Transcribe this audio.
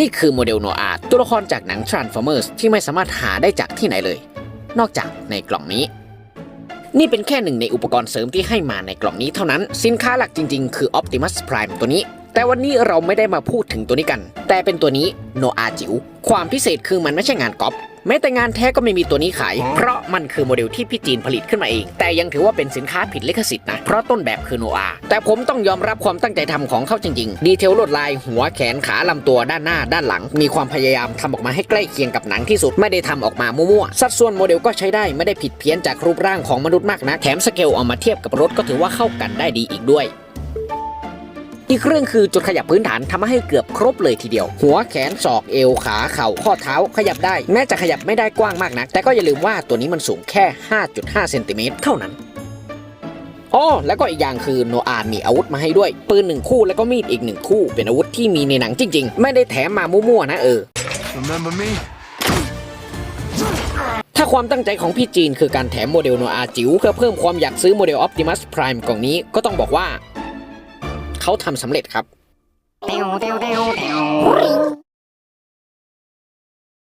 นี่คือโมเดลโนอาตัวละครจากหนัง Transformers ที่ไม่สามารถหาได้จากที่ไหนเลย นอกจากในกล่องนี้ นี่เป็นแค่หนึ่งในอุปกรณ์เสริมที่ให้มาในกล่องนี้เท่านั้น สินค้าหลักจริงๆ คือ Optimus Prime ตัวนี้ แต่วันนี้เราไม่ได้มาพูดถึงตัวนี้กัน แต่เป็นตัวนี้โนอาจิ๋วความพิเศษคือมันไม่ใช่งานก๊อปแม้แต่งานแท้ก็ไม่มีตัวนี้ขาย เพราะมันคือโมเดลที่พี่จีนผลิตขึ้นมาเอง แต่ยังถือว่าเป็นสินค้าผิดลิขสิทธิ์นะ เพราะต้นแบบคือโนอา แต่ผมต้องยอมรับความตั้งใจทำของเขาจริงๆ ดีเทลลวดลาย หัวแขนขาลำตัวด้านหน้าด้านหลัง มีความพยายามทำออกมาให้ใกล้เคียงกับหนังที่สุด ไม่ได้ทำออกมามั่วๆ สัดส่วนโมเดลก็ใช้ได้ไม่ได้ผิดเพี้ยนจากรูปร่างของมนุษย์มากนะ แถมสเกลเอามาเทียบกับรถก็ถือว่าเข้ากันได้ดีอีกด้วย อีกเรื่องคือจุดขยับพื้นฐานทำให้เกือบครบเลยทีเดียว หัวแขนศอกเอวขาเข่าข้อเท้าขยับได้ แม้จะขยับไม่ได้กว้างมากนัก แต่ก็อย่าลืมว่าตัวนี้มันสูงแค่ 5.5 เซนติเมตรเท่านั้นอ๋อแล้วก็อีกอย่างคือโนอามีอาวุธมาให้ด้วย ปืนหนึ่งคู่แล้วก็มีดอีกหนึ่งคู่ เป็นอาวุธที่มีในหนังจริง ๆ ไม่ได้แถมมามั่วๆนะเออ Remember me? ถ้าความตั้งใจของพี่จีนคือการแถมโมเดลโนอาจิ๋วเพื่อเพิ่มความอยากซื้อโมเดล Optimus Prime กล่องนี้ก็ต้องบอกว่า เขาทำสำเร็จครับ